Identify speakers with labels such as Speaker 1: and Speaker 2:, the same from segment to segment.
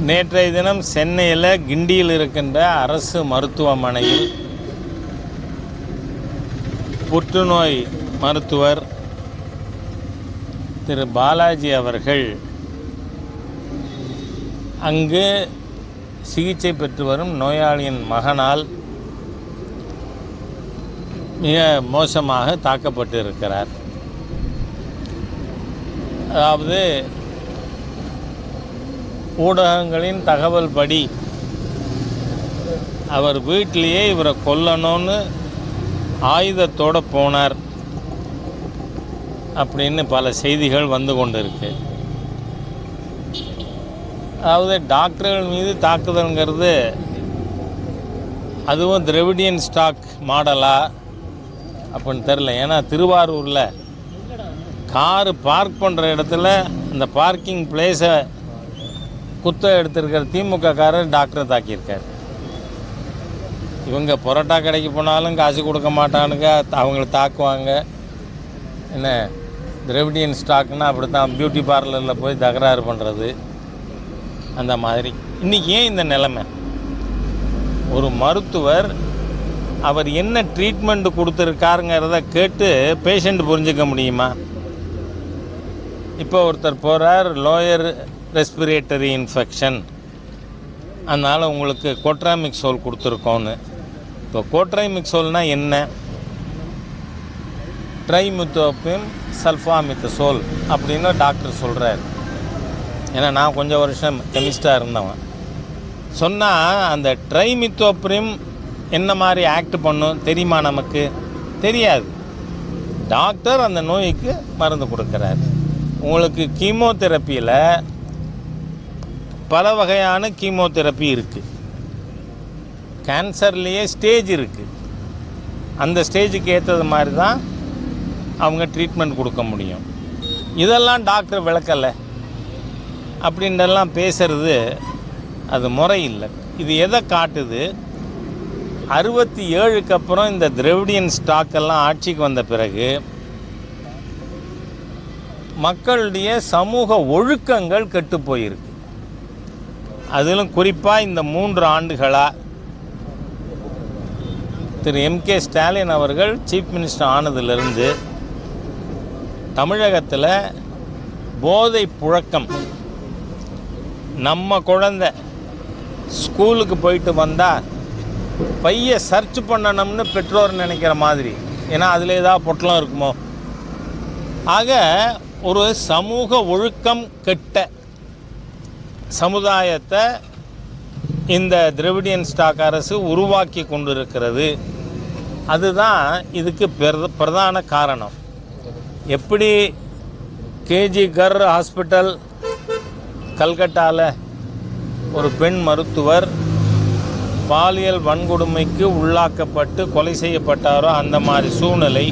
Speaker 1: நேற்றைய தினம் சென்னையில் கிண்டியில் இருக்கின்ற அரசு மருத்துவமனையில் புற்றுநோய் மருத்துவர் திரு பாலாஜி அவர்கள் அங்கு சிகிச்சை பெற்று வரும் நோயாளியின் மகனால் மிக மோசமாக தாக்கப்பட்டு இருக்கிறார் அதாவது ஊடகங்களின் தகவல் படி அவர் வீட்டிலேயே இவரை கொல்லணும்னு ஆயுதத்தோடு போனார். அப்படின்னு பல செய்திகள் வந்து கொண்டு இருக்கு அதாவது டாக்டர்கள் மீது தாக்குதல்ங்கிறது அதுவும் திரவிடியன் ஸ்டாக் மாடலா அப்படின்னு தெரில ஏன்னா திருவாரூரில் காரு பார்க் பண்ணுற இடத்துல அந்த பார்க்கிங் பிளேஸை குத்த எடுத்திருக்கிற திமுக காரர் டாக்டரை தாக்கியிருக்கார். இவங்க பரோட்டா கடைக்கு போனாலும் காசு கொடுக்க மாட்டானுங்க அவங்கள தாக்குவாங்க. என்ன? திரவிடியன் ஸ்டாக்னா அப்படி தான் பியூட்டி பார்லரில் போய் தகராறு பண்ணுறது அந்த மாதிரி. இன்றைக்கி ஏன் இந்த நிலைமை? ஒரு மருத்துவர் அவர் என்ன ட்ரீட்மெண்ட் கொடுத்துருக்காருங்கிறத கேட்டு பேஷண்ட் புரிஞ்சுக்க முடியுமா? இப்போ ஒருத்தர் போகிறார் லோயர் ரெஸ்பிரேட்டரி இன்ஃபெக்ஷன் அதனால் உங்களுக்கு கோட்ராமிக்சோல் கொடுத்துருக்கோன்னு இப்போ கோட்ரைமிக்சோல்னால் என்ன? ட்ரைமுத்தோப்பின் சல்ஃபாமித்தசோல் அப்படின்னு டாக்டர் சொல்கிறார் ஏன்னா நான் கொஞ்சம் வருஷம் கெமிஸ்டாக இருந்தவன். சொன்னால் அந்த ட்ரைமித்தோப்ரிம் என்ன மாதிரி ஆக்ட் பண்ணும் தெரியுமா நமக்கு? தெரியாது. டாக்டர் அந்த நோய்க்கு மருந்து கொடுக்குறாரு. உங்களுக்கு கீமோதெரப்பியில் பல வகையான கீமோதெரப்பி இருக்குது கேன்சர்லேயே ஸ்டேஜ் இருக்குது அந்த ஸ்டேஜுக்கு ஏற்றது மாதிரி தான் அவங்க ட்ரீட்மெண்ட் கொடுக்க முடியும். இதெல்லாம் டாக்டர் விளக்கலை. அப்படின்றெல்லாம் பேசுறது அது முறையில்லை. இது எதை காட்டுது? அறுபத்தி ஏழுக்கு அப்புறம் இந்த திரவிடியன் ஸ்டாக்கெல்லாம் ஆட்சிக்கு வந்த பிறகு மக்களுடைய சமூக ஒழுக்கங்கள் கெட்டு போயிருக்கு. அதிலும் குறிப்பாக இந்த மூன்று ஆண்டுகளாக திரு எம்கே ஸ்டாலின் அவர்கள் சீஃப் மினிஸ்டர் ஆனதிலிருந்து தமிழகத்தில் போதை புழக்கம். நம்ம குழந்த ஸ்கூலுக்கு போயிட்டு வந்தால் பைய சர்ச் பண்ணணும்னு பெற்றோர் நினைக்கிற மாதிரி. ஏன்னா அதில் ஏதாவது பொட்டலம் இருக்குமோ? ஆக ஒரு சமூக ஒழுக்கம் கெட்ட சமுதாயத்தை இந்த திரவிடியன் ஸ்டாக் அரசு உருவாக்கி கொண்டிருக்கிறது. அதுதான் இதுக்கு பிரத- பிரதான காரணம். எப்படி கேஜி கர் ஹாஸ்பிட்டல் கல்கட்டாவில் ஒரு பெண் மருத்துவர் பாலியல் வன்கொடுமைக்கு உள்ளாக்கப்பட்டு கொலை செய்யப்பட்டாரோ அந்த மாதிரி சூழ்நிலை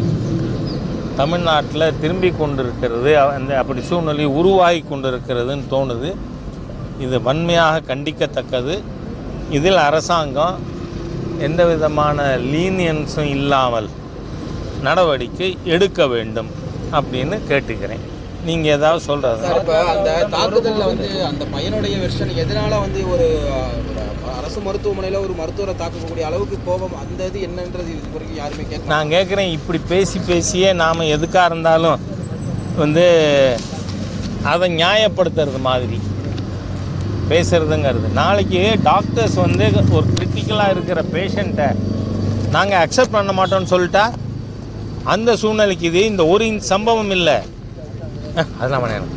Speaker 1: தமிழ்நாட்டில் திரும்பி கொண்டிருக்கிறது. அந்த அப்படி சூழ்நிலை உருவாகி கொண்டிருக்கிறதுன்னு தோணுது. இது வன்மையாக கண்டிக்கத்தக்கது. இதில் அரசாங்கம் எந்த விதமான லீனியன்ஸும் இல்லாமல் நடவடிக்கை எடுக்க வேண்டும். அப்படின்னு கேட்டுக்கிறேன். நீங்கள் ஏதாவது சொல்கிறது
Speaker 2: இப்போ அந்த தாக்குதல்ல வந்து அந்த பையனுடைய வெர்ஷன் எதனால வந்து ஒரு அரசு மருத்துவமனையில் ஒரு மருத்துவரை தாக்கக்கூடிய அளவுக்கு கோபம் அந்த இது என்னன்றது இது வரைக்கும் யாருமே கேட்க
Speaker 1: நான் கேட்குறேன் இப்படி பேசி பேசியே நாம் எதுக்காக இருந்தாலும் வந்து அதை நியாயப்படுத்துறது மாதிரி பேசுறதுங்கிறது. நாளைக்கு டாக்டர்ஸ் வந்து ஒரு கிரிட்டிக்கலாக இருக்கிற பேஷண்ட்டை நாங்கள் அக்செப்ட் பண்ண மாட்டோம்னு சொல்லிட்டா அந்த சூழ்நிலைக்கு இது இந்த ஒரு சம்பவம் இல்லை. அதெல்லாம் வேணாம்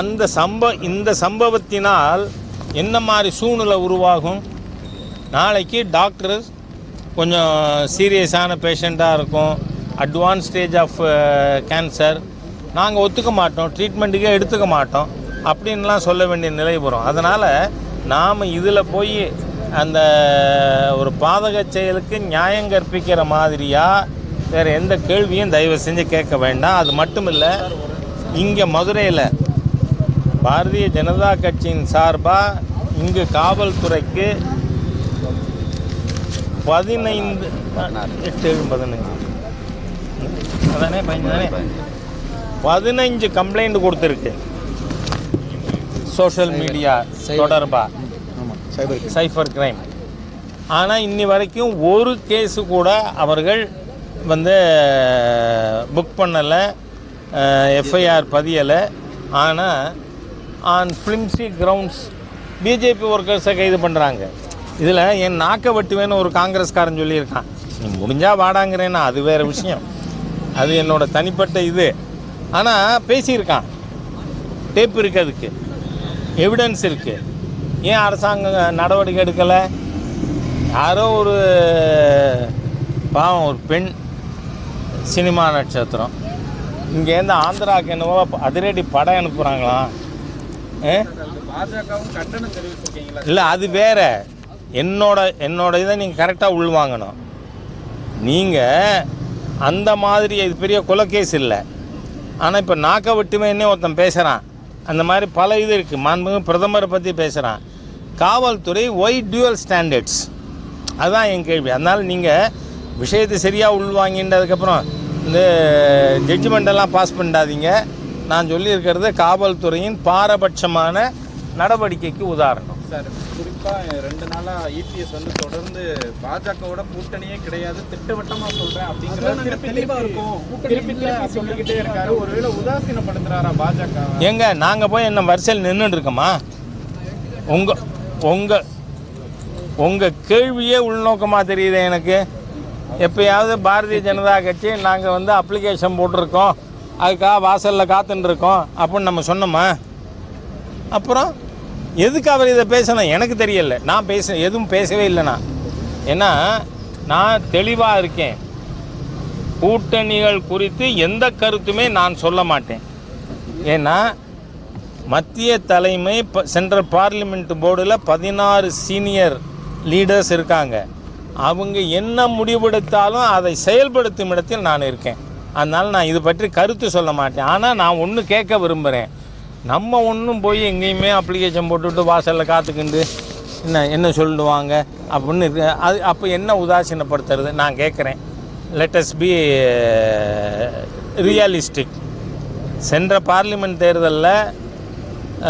Speaker 1: அந்த சம்ப இந்த சம்பவத்தினால் என்ன மாதிரி சூழ்நிலை உருவாகும்? நாளைக்கு டாக்டர் கொஞ்சம் சீரியஸான பேஷண்ட்டாக இருக்கும். Advance stage of cancer. நாங்கள் ஒத்துக்க மாட்டோம். ட்ரீட்மெண்ட்டுக்கே எடுத்துக்க மாட்டோம். அப்படின்லாம் சொல்ல வேண்டிய நிலை வரும். அதனால் நாம் இதில் போய் அந்த ஒரு பாதக செயலுக்கு நியாயம் கற்பிக்கிற மாதிரியாக வேறு எந்த கேள்வியும் தயவு செஞ்சு கேட்க வேண்டாம். அது மட்டும் இல்லை இங்கே மதுரையில் பாரதிய ஜனதா கட்சியின் சார்பாக இங்கு காவல்துறைக்கு பதினைந்து எட்டு ஏழு பதினஞ்சு. அதானே பதினஞ்சு தானே? பதினஞ்சு கம்ப்ளைண்ட் கொடுத்துருக்கு. சோஷியல் மீடியா தொடர்பாக
Speaker 2: சைபர்
Speaker 1: கிரைம் ஆனால் இன்னி வரைக்கும் ஒரு கேஸு கூட அவர்கள் வந்து புக் பண்ணலை எஃப்ஐஆர் பதியலை. ஆனால் ஆன் ஃபிலிம்சி கிரவுண்ட்ஸ் பிஜேபி ஒர்க்கர்ஸை கைது பண்ணுறாங்க இதில் என் நாக்க வெட்டுவேன்னு ஒரு காங்கிரஸ்காரன் சொல்லியிருக்கான். நீ முடிஞ்சால் வாடாங்கிறேன்னா அது வேறு விஷயம். அது என்னோடய தனிப்பட்ட இது. ஆனால் பேசியிருக்கான். டேப் இருக்கு அதுக்கு. எவிடன்ஸ் இருக்குது ஏன் அரசாங்கம் நடவடிக்கை எடுக்கலை? யாரோ ஒரு பாவம் ஒரு பெண் சினிமா நட்சத்திரம். இங்கேருந்து ஆந்திராவுக்கு என்னவோ அதிரடி படம் அனுப்புகிறாங்களாம் இல்லை அது வேற. என்னோட என்னோட இதை நீங்கள் கரெக்டாக உள்வாங்கணும். நீங்கள் அந்த மாதிரி இது பெரிய கொலைகேஸ் இல்லை. ஆனால் இப்போ நாக்க விட்டுமேன்னே ஒருத்தன் பேசுகிறான் அந்த மாதிரி பல இது இருக்குது மாண்புமிகு பிரதமரை பற்றி பேசுகிறான் காவல்துறை ஒய் டியூவல் ஸ்டாண்டர்ட்ஸ் அதுதான் என் கேள்வி. அதனால் நீங்கள் விஷயத்தை சரியாக உள்வாங்கின்றதுக்கப்புறம் இந்த ஜட்ஜ்மெண்டெல்லாம் பாஸ் பண்ணிடாதீங்க. நான் சொல்லியிருக்கிறது காவல்துறையின் பாரபட்சமான நடவடிக்கைக்கு உதாரணம்.
Speaker 3: சார் குறிப்பா ரெண்டு நாளா இபிஎஸ் வந்து தொடர்ந்து பாஜகவோட கூட்டணியே கிடையாது திட்டவட்டமா சொல்றேன் அப்படிங்கிற திருப்பி தெளிவா இருக்கும். திருப்பி திருப்பி சொல்லிக்கிட்டே இருக்காரு. ஒருவேளை உதாசீனப்படுத்துறாரா பாஜக?
Speaker 1: ஏங்க நாங்கள் போய் என்ன வரிசையில் நின்றுட்டு இருக்கோமா? உங்கள் உங்கள் உங்கள் கேள்வியே உள்நோக்கமாக தெரியுது எனக்கு. எப்பயாவது பாரதிய ஜனதா கட்சி நாங்கள் வந்து அப்ளிகேஷன் போட்டிருக்கோம். அதுக்காக வாசலில் காத்துட்டுருக்கோம் அப்படின்னு நம்ம சொன்னோமா? அப்புறம் எதுக்கு அவர் இதை பேசணும்? எனக்கு தெரியல. நான் பேச எதுவும் பேசவே இல்லைண்ணா. ஏன்னா நான் தெளிவாக இருக்கேன். கூட்டணிகள் குறித்து எந்த கருத்துமே நான் சொல்ல மாட்டேன். ஏன்னா மத்திய தலைமை சென்ட்ரல் பார்லிமெண்ட் போர்டில் பதினாறு சீனியர் லீடர்ஸ் இருக்காங்க. அவங்க என்ன முடிவெடுத்தாலும் அதை செயல்படுத்தும் இடத்தில் நான் இருக்கேன். அதனால் நான் இது பற்றி கருத்து சொல்ல மாட்டேன். ஆனால் நான் ஒன்று கேட்க விரும்புகிறேன் நம்ம ஒன்றும் போய் எங்கேயுமே அப்ளிகேஷன் போட்டுவிட்டு வாசலில் காத்துக்கிண்டு என்ன என்ன சொல்லுவாங்க அப்படின்னு இருக்கு. அது அப்போ என்ன உதாசீனப்படுத்துறது? நான் கேட்குறேன். லெட்டஸ் பி ரியலிஸ்டிக் சென்ற பார்லிமெண்ட் தேர்தலில்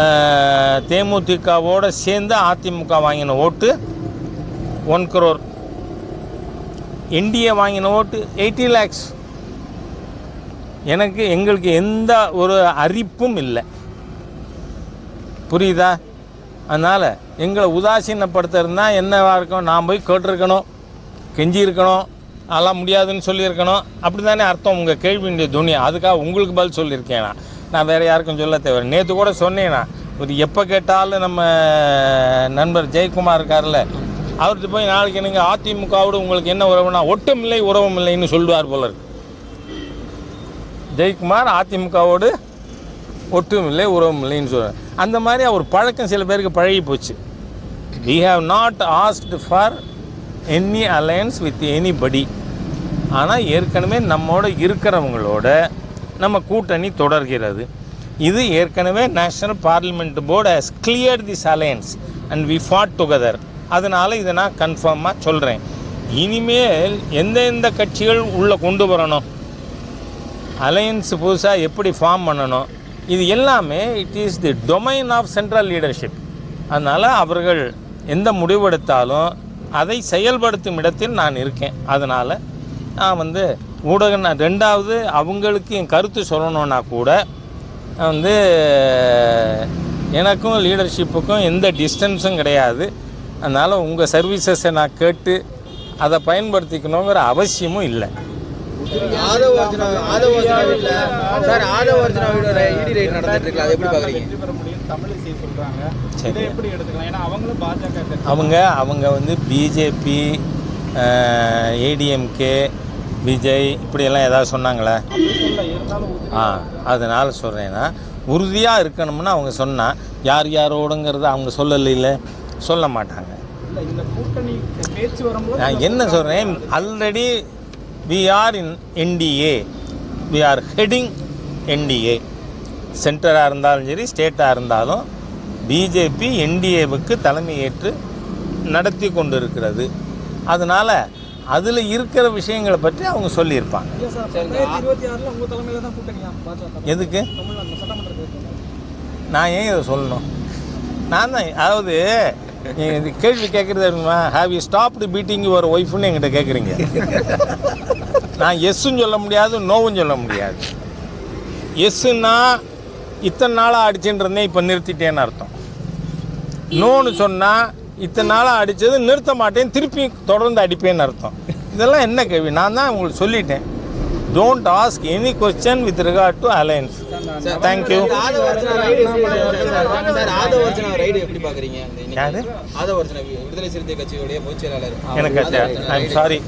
Speaker 1: uh, தேமுதிகவோடு சேர்ந்து அதிமுக வாங்கின ஓட்டு ஒன் க்ரோர் என்டிஏ வாங்கின ஓட்டு எயிட்டி லேக்ஸ் எனக்கு எங்களுக்கு எந்த ஒரு அரிப்பும் இல்லை. புரியுதா? அதனால் எங்களை உதாசீனப்படுத்துறதுனா என்னவாக இருக்கும்? நான் போய் கேட்டிருக்கணும். கெஞ்சியிருக்கணும். அதெல்லாம் முடியாதுன்னு சொல்லியிருக்கணும். அப்படி தானே அர்த்தம்? உங்கள் கேள்வியுடைய துணியா அதுக்காக உங்களுக்கு பதில் சொல்லியிருக்கேன் நான். நான் வேறு யாருக்கும் சொல்ல தேவை நேற்று கூட சொன்னேன்னா ஒரு எப்போ கேட்டாலும் நம்ம நண்பர் ஜெயக்குமார் இருக்கார்ல அவர்கிட்ட போய் நாளைக்கு நீங்கள் அதிமுகவோடு உங்களுக்கு என்ன உறவுனா ஒட்டமில்லை உறவும் இல்லைன்னு சொல்லுவார் போல இருக்கு. ஜெயக்குமார் அதிமுகவோடு ஒட்டும் இல்லை உறவும் இல்லைன்னு சொல்கிறார் அந்த மாதிரி அவர் பழக்கம் சில பேருக்கு பழகி போச்சு. We have not asked for any alliance with anybody ஆனால் ஏற்கனவே நம்மோட இருக்கிறவங்களோட நம்ம கூட்டணி தொடர்கிறது. இது ஏற்கனவே national parliament board has clear this alliance and we fought together அதனால் இதை நான் கன்ஃபார்மாக சொல்கிறேன் இனிமேல் எந்தெந்த கட்சிகள் உள்ளே கொண்டு வரணும்? அலையன்ஸ் புதுசாக எப்படி ஃபார்ம் பண்ணணும்? இது எல்லாமே it is the domain of central leadership அதனால் அவர்கள் எந்த முடிவெடுத்தாலும் அதை செயல்படுத்தும் இடத்தில் நான் இருக்கேன். அதனால் நான் வந்து ஊடக நான் ரெண்டாவது அவங்களுக்கு என் கருத்து சொல்லணுன்னா கூட நான் வந்து எனக்கும் லீடர்ஷிப்புக்கும் எந்த டிஸ்டன்ஸும் கிடையாது. அதனால் உங்கள் சர்வீசஸை நான் கேட்டு அதை பயன்படுத்திக்கணுங்கிற அவசியமும் இல்லை.
Speaker 3: கட்சி.
Speaker 1: அவங்க அவங்க வந்து பிஜேபி ஏடிஎம்கே விஜய் இப்படியெல்லாம் ஏதாவது சொன்னாங்களே? ஆ அதனால சொல்கிறேன்னா உறுதியாக இருக்கணும்னு அவங்க சொன்னால் யார் யாரோடுங்கிறத அவங்க சொல்லலைல்ல. சொல்ல மாட்டாங்க.
Speaker 3: இல்ல இந்த கூட்டணி பேச்சு வரும்போது
Speaker 1: நான் என்ன சொல்கிறேன் already we are in NDA we are heading NDA சென்டராக இருந்தாலும் சரி ஸ்டேட்டாக இருந்தாலும் பிஜேபி என்டிஏவுக்கு தலைமையேற்று நடத்தி கொண்டு இருக்கிறது அதனால் அதில் இருக்கிற விஷயங்களை பற்றி அவங்க சொல்லியிருப்பாங்க. எதுக்கு? நான் ஏன் இதை சொல்லணும்? நான் தான் அதாவது நீங்கள் இந்த கேள்வி கேட்குறது தெரியுமா have you stopped beating your ஒய்ஃப்னு என்கிட்ட கேட்குறீங்க நான் எஸ்ஸும் சொல்ல முடியாது நோவும் சொல்ல முடியாது. எஸ்ஸுன்னா இத்தனை நாளாக அடிச்சுட்டு இருந்தேன் இப்போ நிறுத்திட்டேன்னு அர்த்தம். நோன்னு சொன்னால் இத்தனை நாளாக அடித்தது நிறுத்த மாட்டேன் திருப்பி தொடர்ந்து அடிப்பேன்னு அர்த்தம். இதெல்லாம் என்ன கேள்வி? நான் தான் உங்களுக்கு சொல்லிட்டேன். Don't ask any question with regard to alliance thank you எனக்கு ஐம் சாரி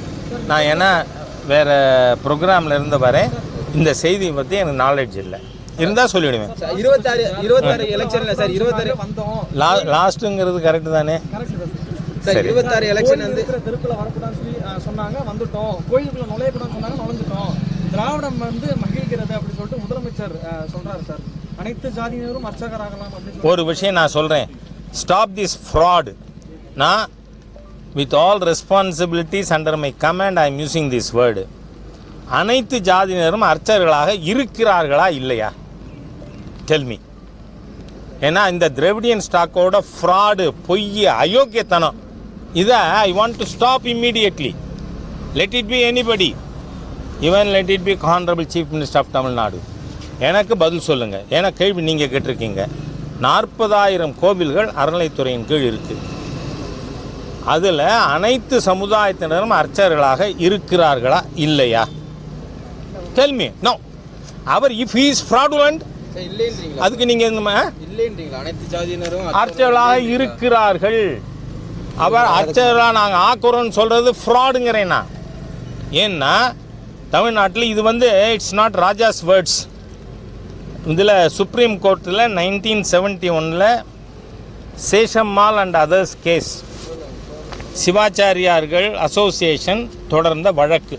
Speaker 1: நான் ஏன்னா வேறு ப்ரோக்ராமில் இருந்து வரேன். இந்த செய்தியை பற்றி எனக்கு நாலேஜ் இல்லை. இருந்தால் சொல்லிவிடுவேன்
Speaker 2: இருபத்தாறு இருபத்தாறு எலெக்ஷன்ல சார் இருபத்தாறு
Speaker 3: வந்தோம்
Speaker 1: லா லாஸ்ட்டுங்கிறது கரெக்டு தானே?
Speaker 3: Correct
Speaker 2: sir. இருபத்தாறு எலெக்ஷன் வந்து
Speaker 3: தெருக்குள்ள வரக்கூடாதுன்னு சொல்லி சொன்னாங்க. வந்துட்டோம். கோயிலுக்குள்ள நுழையக்கூடாதுன்னு சொன்னாங்க. நுழைஞ்சிட்டோம். திராவிடம் வந்து மகிழ்கிறது அப்படின்னு சொல்லிட்டு முதலமைச்சர் சொல்றாரு சார். அனைத்து ஜாதியினரும் அர்ச்சகராகலாம் அப்படின்னு
Speaker 1: ஒரு விஷயம் நான் சொல்கிறேன் ஸ்டாப் திஸ் ஃப்ராட் நான் with all responsibilities under my command I am using this word அனைத்து ஜாதியினரும் அர்ச்சகர்களாக இருக்கிறார்களா இல்லையா? டெல்மி ஏன்னா இந்த திராவிடியன் ஸ்டாக்கோட ஃப்ராடு பொய் அயோக்கியத்தனம் இதை I want to stop immediately let it be anybody even let it be honourable chief minister of Tamil Nadu எனக்கு பதில் சொல்லுங்கள் ஏன்னா கேள்வி நீங்கள் கேட்டிருக்கீங்க. நாற்பதாயிரம் கோவில்கள் அறநிலைத்துறையின் கீழ் இருக்குது அதில் அனைத்து சமுதாயத்தினரும் அர்ச்சகர்களாக இருக்கிறார்களா இல்லையா? டெல்மி நோ அவர் இஃப் ஹீஸ் ஃப்ராடுலண்ட் அதுக்கு நீங்கள்
Speaker 2: ஜாதியினரும்
Speaker 1: அர்ச்சகர்களாக இருக்கிறார்கள். அவர் அர்ச்சகர்களாக நாங்கள் ஆக்குறோம்னு சொல்கிறது ஃப்ராடுங்கிறேன் நான். ஏன்னா தமிழ்நாட்டில் இது வந்து இட்ஸ் நாட் ராஜாஸ் வேர்ட்ஸ் இதில் சுப்ரீம் கோர்ட்டில் நைன்டீன் செவன்ட்டி ஒனில் சேஷம்மாள் அண்ட் அதர்ஸ் கேஸ் சிவாச்சாரியார்கள் அசோசியேஷன் தொடர்ந்த வழக்கு.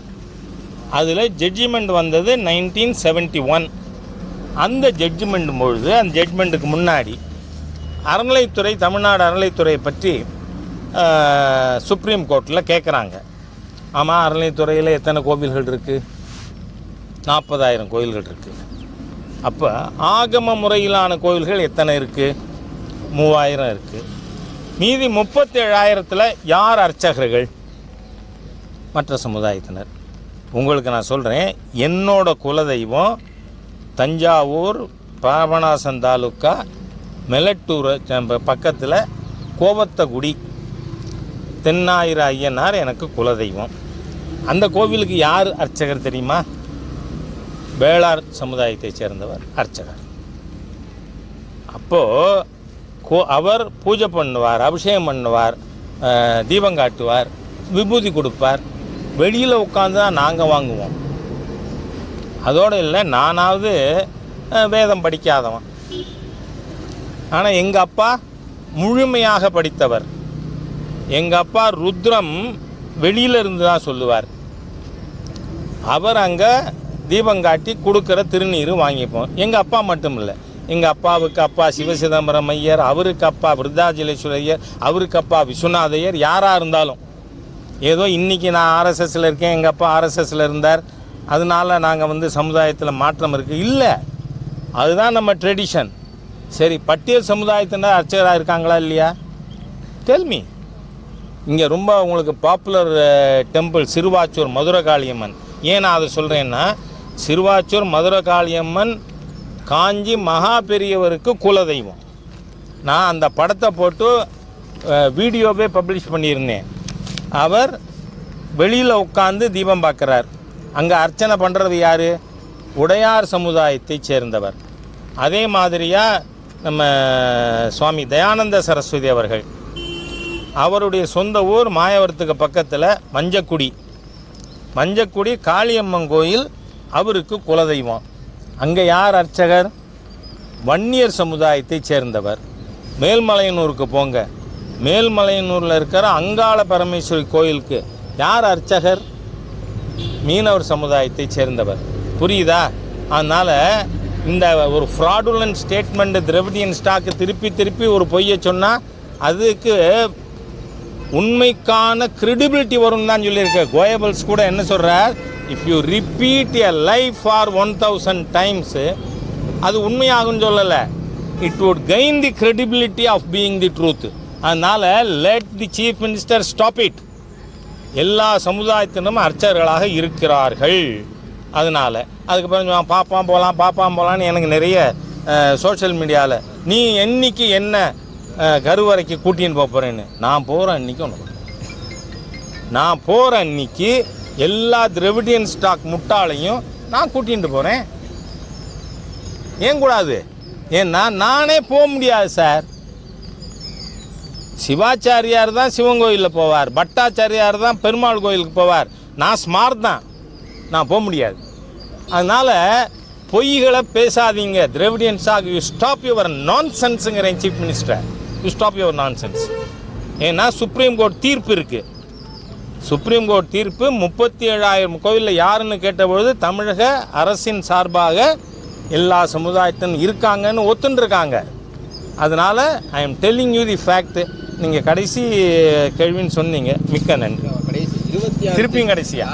Speaker 1: அதில் ஜட்ஜிமெண்ட் வந்தது நைன்டீன் செவன்ட்டி ஒன் அந்த ஜட்ஜ்மெண்ட் பொழுது அந்த ஜட்ஜ்மெண்ட்டுக்கு முன்னாடி அறநிலைத்துறை தமிழ்நாடு அறநிலைத்துறையை பற்றி சுப்ரீம் கோர்ட்டில் கேட்குறாங்க ஆமாம் அறநிலைத்துறையில் எத்தனை கோவில்கள் இருக்குது நாற்பதாயிரம் கோயில்கள் இருக்குது அப்போ ஆகம முறையிலான கோவில்கள் எத்தனை இருக்குது மூவாயிரம் இருக்குது மீதி முப்பத்தேழாயிரத்தில் யார் அர்ச்சகர்கள்? மற்ற சமுதாயத்தினர். உங்களுக்கு நான் சொல்கிறேன் என்னோட குலதெய்வம் தஞ்சாவூர் பாபநாசம் தாலுக்கா மெலட்டூர் பக்கத்தில் கோவத்தகுடி தென்னாயிர ஐயனார் எனக்கு குலதெய்வம். அந்த கோவிலுக்கு யார் அர்ச்சகர் தெரியுமா? வேளார் சமுதாயத்தைச் சேர்ந்தவர் அர்ச்சகர். அப்போது கோ அவர் பூஜை பண்ணுவார் அபிஷேகம் பண்ணுவார் தீபம் காட்டுவார் விபூதி கொடுப்பார். வெளியில் உட்காந்து தான் நாங்கள் வாங்குவோம். அதோடு இல்லை நானாவது வேதம் படிக்காதவன். ஆனால் எங்கள் அப்பா முழுமையாக படித்தவர். எங்கள் அப்பா ருத்ரம் வெளியில் இருந்து தான் சொல்லுவார். அவர் அங்கே தீபம் காட்டி கொடுக்குற திருநீர் வாங்கிப்போம். எங்கள் அப்பா மட்டும் இல்லை எங்கள் அப்பாவுக்கு அப்பா சிவசிதம்பரம் ஐயர் அவருக்கு அப்பா விருத்தாச்சலேஸ்வரர் அவருக்கு அப்பா விஸ்வநாதையர் யாராக இருந்தாலும். ஏதோ இன்றைக்கி நான் ஆர்எஸ்எஸ்ல இருக்கேன் எங்கள் அப்பா ஆர்எஸ்எஸ்ல இருந்தார். அதனால நாங்கள் வந்து சமுதாயத்தில் மாற்றம் இருக்குது இல்லை அதுதான் நம்ம ட்ரெடிஷன் சரி பட்டியல் சமுதாயத்தினர் அர்ச்சகராக இருக்காங்களா இல்லையா? டெல்மி இங்கே ரொம்ப உங்களுக்கு பாப்புலர் டெம்பிள் சிறுவாச்சூர் மதுரை காளியம்மன் ஏன் நான் அதை சொல்கிறேன்னா சிறுவாச்சூர் மதுரை காளியம்மன் காஞ்சி மகா பெரியவருக்கு குலதெய்வம். நான் அந்த படத்தை போட்டு வீடியோவே பப்ளிஷ் பண்ணியிருந்தேன். அவர் வெளியில் உட்காந்து தீபம் பார்க்குறார். அங்கே அர்ச்சனை பண்ணுறது யார்? உடையார் சமுதாயத்தைச் சேர்ந்தவர். அதே மாதிரியாக நம்ம சுவாமி தயானந்த சரஸ்வதி அவர்கள். அவருடைய சொந்த ஊர் மாயவரத்துக்கு பக்கத்தில் மஞ்சக்குடி. மஞ்சக்குடி காளியம்மன் கோயில் அவருக்கு குலதெய்வம். அங்கே யார் அர்ச்சகர்? வன்னியர் சமுதாயத்தைச் சேர்ந்தவர். மேல்மலையனூருக்கு போங்க. மேல்மலையனூரில் இருக்கிற அங்காள பரமேஸ்வரி கோயிலுக்கு யார் அர்ச்சகர்? மீனவர் சமுதாயத்தைச் சேர்ந்தவர். புரியுதா? அதனால் இந்த ஒரு ஃப்ராடுலன் ஸ்டேட்மெண்ட் திரவிடியன் ஸ்டாக்கு திருப்பி திருப்பி ஒரு பொய்யை சொன்னால் அதுக்கு உண்மைக்கான கிரெடிபிலிட்டி வரும் தான் சொல்லியிருக்க. கோயபல்ஸ் கூட என்ன சொல்கிறார் if you repeat a lie for one thousand times அது உண்மையாகும்னு சொல்லலை. It would gain the credibility of being the truth அதனால் let the chief minister stop it எல்லா சமுதாயத்தினரும் அர்ச்சகர்களாக இருக்கிறார்கள். அதனால் அதுக்கப்புறம் பார்ப்பான் பாப்பான் போகலாம் பாப்பான் போகலான்னு எனக்கு நிறைய சோஷியல் மீடியாவில் நீ என்னைக்கு என்ன கருவறைக்கு கூட்டின்னு போக போகிறேன்னு நான் போகிற அன்னைக்கு ஒன்று நான் போகிற அன்னைக்கு எல்லா திரவிடியன் ஸ்டாக் முட்டாளையும் நான் கூட்டிகிட்டு போகிறேன் ஏன் கூடாது? ஏன்னா நானே போக முடியாது சார். சிவாச்சாரியார் தான் சிவன் கோயிலில் போவார். பட்டாச்சாரியார் தான் பெருமாள் கோயிலுக்கு போவார். நான் ஸ்மார்ட் தான். நான் போக முடியாது. அதனால் பொய்களை பேசாதீங்க. Dravidian stock you stop your நான் சென்ஸுங்கிறேன் chief minister you stop your nonsense ஏன்னா சுப்ரீம் கோர்ட் தீர்ப்பு இருக்குது சுப்ரீம் கோர்ட் தீர்ப்பு முப்பத்தி ஏழாயிரம் கோவிலில் யாருன்னு கேட்டபொழுது தமிழக அரசின் சார்பாக எல்லா சமுதாயத்தின் இருக்காங்கன்னு ஒத்துன்ருக்காங்க அதனால் I am telling you the fact நீங்கள் கடைசி கேள்வின்னு சொன்னீங்க. மிக்க நன்றி. திருப்பியும் கடைசியா?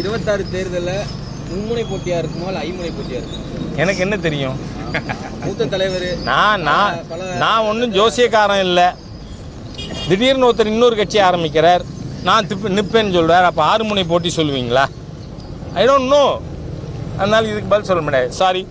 Speaker 2: இருபத்தாறு தேர்தலில் மும்முனை போட்டியாக இருக்குமா இல்லை ஐமுனை போட்டியாக இருக்குமா?
Speaker 1: எனக்கு என்ன தெரியும்?
Speaker 2: மூத்த தலைவர்
Speaker 1: நான் நான் நான் ஒன்றும் ஜோசியக்காரன் இல்லை. திடீர்னு ஒருத்தர் இன்னொரு கட்சி ஆரம்பிக்கிறார். நான் திப்பு நிற்பேன்னு சொல்கிறார் அப்போ ஆறு முனை போட்டி சொல்லுவீங்களா ஐ டோன்ட் நோ அதனால் இதுக்கு பதில் சொல்ல முடியாது. சாரி